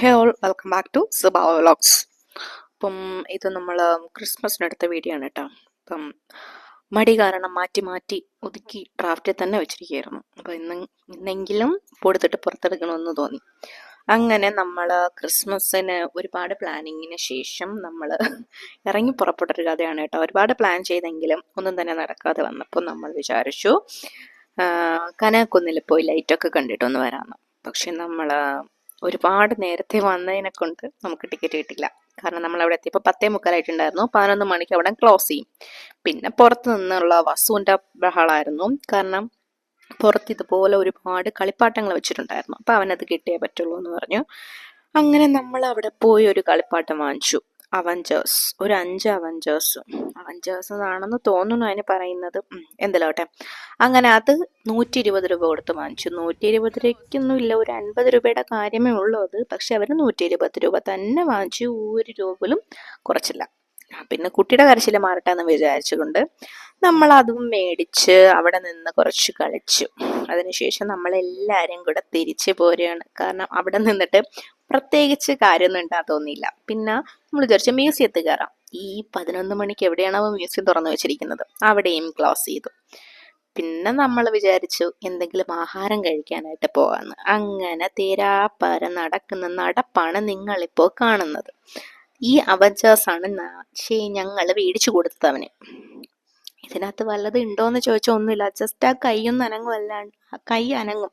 Hey all welcome back to Subava vlogs അപ്പം ഇത് നമ്മൾ ക്രിസ്മസിനെടുത്ത വീഡിയോ ആണ് കേട്ടോ അപ്പം മടി കാരണം മാറ്റി മാറ്റി ഒതുക്കി ഡ്രാഫ്റ്റിൽ തന്നെ വെച്ചിരിക്കുകയായിരുന്നു. അപ്പോൾ ഇന്ന് ഇന്നെങ്കിലും കൊടുത്തിട്ട് പുറത്തെടുക്കണമെന്ന് തോന്നി. അങ്ങനെ നമ്മൾ ക്രിസ്മസിന് ഒരുപാട് പ്ലാനിങ്ങിന് ശേഷം നമ്മൾ ഇറങ്ങി പുറപ്പെട്ടൊരു കഥയാണ് കേട്ടോ ഒരുപാട് പ്ലാൻ ചെയ്തെങ്കിലും ഒന്നും തന്നെ നടക്കാതെ വന്നപ്പോൾ നമ്മൾ വിചാരിച്ചു കനകുന്നിൽ പോയി ലൈറ്റൊക്കെ കണ്ടിട്ടൊന്ന് വരാമെന്ന്. പക്ഷെ നമ്മൾ ഒരുപാട് നേരത്തെ വന്നതിനെ കൊണ്ട് നമുക്ക് ടിക്കറ്റ് കിട്ടില്ല. കാരണം നമ്മൾ അവിടെ എത്തിയപ്പോൾ പത്തേ മുക്കാലായിട്ടുണ്ടായിരുന്നു. പതിനൊന്ന് മണിക്ക് അവിടെ ക്ലോസ് ചെയ്യും. പിന്നെ പുറത്ത് നിന്നുള്ള വസുവിന്റെ ബഹളമായിരുന്നു കാരണം പുറത്ത് ഇതുപോലെ ഒരുപാട് കളിപ്പാട്ടങ്ങൾ വെച്ചിട്ടുണ്ടായിരുന്നു. അപ്പോൾ അവനത് കിട്ടിയേ പറ്റുള്ളൂ എന്ന് പറഞ്ഞു. അങ്ങനെ നമ്മൾ അവിടെ പോയി ഒരു കളിപ്പാട്ടം വാങ്ങിച്ചു. അവഞ്ചേഴ്സ് ഒരു അഞ്ച് അവഞ്ചേഴ്സ് അവഞ്ചേഴ്സ് ആണെന്ന് തോന്നുന്നു അതിന് പറയുന്നത്. എന്തല്ലോട്ടെ അങ്ങനെ അത് നൂറ്റി ഇരുപത് രൂപ കൊടുത്ത് വാങ്ങിച്ചു. നൂറ്റി ഇരുപത് രൂപയ്ക്കൊന്നും ഇല്ല ഒരു അൻപത് രൂപയുടെ കാര്യമേ ഉള്ളൂ അത്. പക്ഷെ അവർ നൂറ്റി ഇരുപത് രൂപ തന്നെ വാങ്ങിച്ചു. ഒരു രൂപ പോലും കുറച്ചില്ല പിന്നെ കുട്ടിയുടെ കരച്ചിൽ മാറട്ടെ എന്ന് വിചാരിച്ചുകൊണ്ട് നമ്മൾ അതും മേടിച്ച് അവിടെ നിന്ന് കുറച്ച് കളിച്ചു. അതിനുശേഷം നമ്മളെല്ലാവരും കൂടെ തിരിച്ചു പോരുകയാണ്. കാരണം അവിടെ നിന്നിട്ട് പ്രത്യേകിച്ച് കാര്യമൊന്നും ഉണ്ടാ തോന്നിയില്ല. പിന്നെ നമ്മൾ വിചാരിച്ചു മ്യൂസിയത്തിൽ കയറാം ഈ പതിനൊന്ന് മണിക്ക് എവിടെയാണോ മ്യൂസിയം തുറന്നു വെച്ചിരിക്കുന്നത്? അവിടെയും ക്ലോസ് ചെയ്തു. പിന്നെ നമ്മൾ വിചാരിച്ചു എന്തെങ്കിലും ആഹാരം കഴിക്കാനായിട്ട് പോകാമെന്ന് അങ്ങനെ തീരാപ്പാര നടക്കുന്ന നടപ്പാണ് നിങ്ങളിപ്പോൾ കാണുന്നത്. ഈ അവജാസാണ് ഞങ്ങൾ മേടിച്ചു കൊടുത്തത് അവന്. ഇതിനകത്ത് വല്ലത് ഉണ്ടോ എന്ന് ചോദിച്ചാൽ ഒന്നുമില്ല. ജസ്റ്റ് ആ കൈയൊന്നും അനങ്ങും അല്ലാണ്ട്. ആ കൈ അനങ്ങും.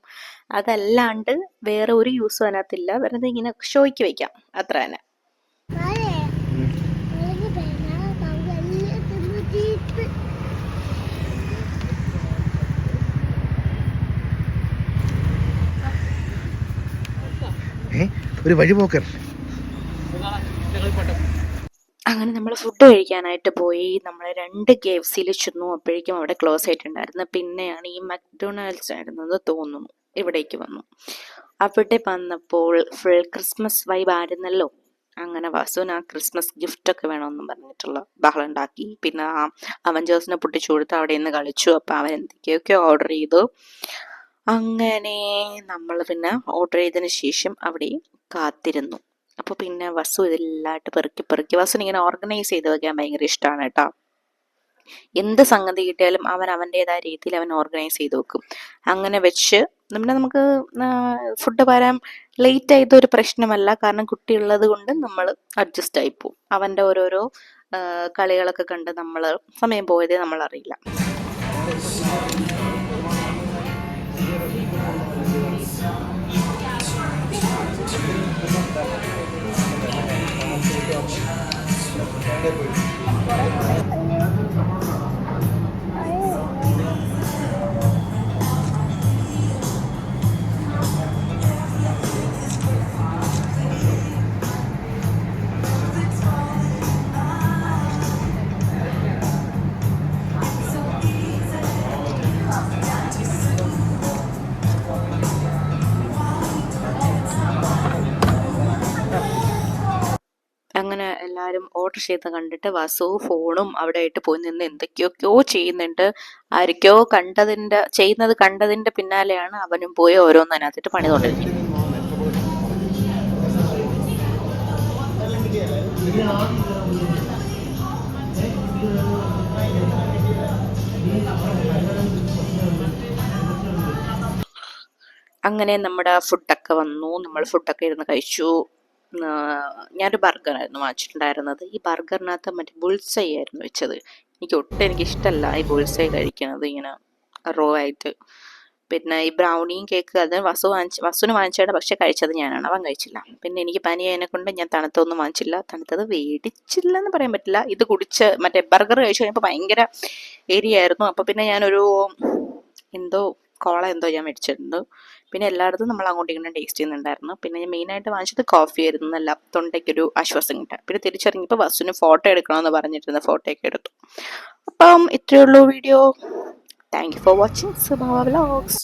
അതല്ലാണ്ട് വേറെ ഒരു യൂസും അതിനകത്തില്ല. വെറുതെ ഇങ്ങനെ ഷോയ്ക്ക് വെക്കാം. അത്ര തന്നെ. വഴി Lagi അങ്ങനെ നമ്മൾ ഫുഡ് കഴിക്കാനായിട്ട് പോയി. നമ്മൾ രണ്ട് കെ എഫ് സിയിൽ ചെന്നു. അപ്പോഴേക്കും അവിടെ ക്ലോസ് ആയിട്ടുണ്ടായിരുന്നു. പിന്നെയാണ് ഈ മക്ഡൊണാൾഡ്സ് ആയിരുന്നത് തോന്നുന്നു. ഇവിടേക്ക് വന്നു. അവിടെ വന്നപ്പോൾ ഫുൾ ക്രിസ്മസ് വൈബ് ആയിരുന്നല്ലോ. അങ്ങനെ വസുവിന് ആ ക്രിസ്മസ് ഗിഫ്റ്റ് ഒക്കെ വേണമെന്നും പറഞ്ഞിട്ടുള്ള ബഹളം ഉണ്ടാക്കി. പിന്നെ ആ അവഞ്ചേഴ്സിനെ പൊട്ടിച്ചു കൊടുത്ത് അവിടെ നിന്ന് കളിച്ചു. അപ്പം അവൻ എന്തൊക്കെയൊക്കെ ഓർഡർ ചെയ്തു. അങ്ങനെ നമ്മൾ പിന്നെ ഓർഡർ ചെയ്തതിന് ശേഷം അവിടെ കാത്തിരുന്നു. അപ്പോൾ പിന്നെ വസു ഇതെല്ലാമായിട്ട് പെറുക്കി പെറുക്കി. വസുവിന് ഇങ്ങനെ ഓർഗനൈസ് ചെയ്ത് വെക്കാൻ ഭയങ്കര ഇഷ്ടമാണ് കേട്ടോ. എന്ത് സംഗതി കിട്ടിയാലും അവൻ അവന്റെതായ രീതിയിൽ അവൻ ഓർഗനൈസ് ചെയ്ത് വെക്കും. അങ്ങനെ വെച്ച് നമ്മുടെ നമുക്ക് ഫുഡ് വരാൻ ലേറ്റ് ആയത് ഒരു പ്രശ്നമല്ല. കാരണം കുട്ടിയുള്ളത് കൊണ്ട് നമ്മൾ അഡ്ജസ്റ്റ് ആയി പോവും. അവന്റെ ഓരോരോ കളികളൊക്കെ കണ്ട് നമ്മൾ സമയം പോയതേ നമ്മൾ അറിയില്ല എല്ലാവരും ഓർഡർ ചെയ്ത് കണ്ടിട്ട് വസു ഫോണും അവിടെ ആയിട്ട് പോയി നിന്ന് എന്തൊക്കെയൊക്കെയോ ചെയ്യുന്നുണ്ട്. ആരൊക്കെയോ കണ്ടതിന്റെ ചെയ്യുന്നത് കണ്ടതിന്റെ പിന്നാലെയാണ് അവനും പോയി ഓരോന്ന് അതിനകത്തിട്ട് പണി തുടങ്ങിയത് അങ്ങനെ നമ്മുടെ ഫുഡൊക്കെ വന്നു. നമ്മൾ ഫുഡൊക്കെ ഇരുന്ന് കഴിച്ചു. ഞാനൊരു ബർഗറായിരുന്നു വാങ്ങിച്ചിട്ടുണ്ടായിരുന്നത്. ഈ ബർഗറിനകത്ത് മറ്റേ ബുൾസൈ ആയിരുന്നു വെച്ചത്. എനിക്ക് ഒട്ടും എനിക്ക് ഇഷ്ടമല്ല ഈ ബുൾസൈ കഴിക്കുന്നത് ഇങ്ങനെ റോ ആയിട്ട്. പിന്നെ ഈ ബ്രൗണിയും കേക്ക് അത് വസു വാങ്ങിച്ച് വസുവിന് വാങ്ങിച്ചാണ് പക്ഷെ കഴിച്ചത് ഞാനാണ്. അവൻ കഴിച്ചില്ല. പിന്നെ എനിക്ക് പനി അതിനെ കൊണ്ട് ഞാൻ തണുത്തൊന്നും വാങ്ങിച്ചില്ല. തണുത്തത് വേടിച്ചില്ല എന്ന് പറയാൻ പറ്റില്ല. ഇത് കുടിച്ച് മറ്റേ ബർഗർ കഴിച്ചു കഴിഞ്ഞപ്പോൾ ഭയങ്കര എരിയായിരുന്നു അപ്പോൾ പിന്നെ ഞാനൊരു എന്തോ കോള എന്തോ ഞാൻ മേടിച്ചിട്ടുണ്ട് പിന്നെ എല്ലായിടത്തും നമ്മൾ അങ്ങോട്ട് ഇങ്ങനെ ടേസ്റ്റ് ചെയ്യുന്നുണ്ടായിരുന്നു. പിന്നെ ഞാൻ മെയിനായിട്ട് വാങ്ങിച്ചത് കോഫി ആയിരുന്നു. നല്ല തൊണ്ടയ്ക്കൊരു ആശ്വാസം കിട്ടാൻ. പിന്നെ തിരിച്ചിറങ്ങിയപ്പോൾ വസ്തുവിന് ഫോട്ടോ എടുക്കണമെന്ന് പറഞ്ഞിരുന്ന ഫോട്ടോയൊക്കെ എടുത്തു. അപ്പം ഇത്രയേ ഉള്ളൂ video thank you for watching Subava vlogs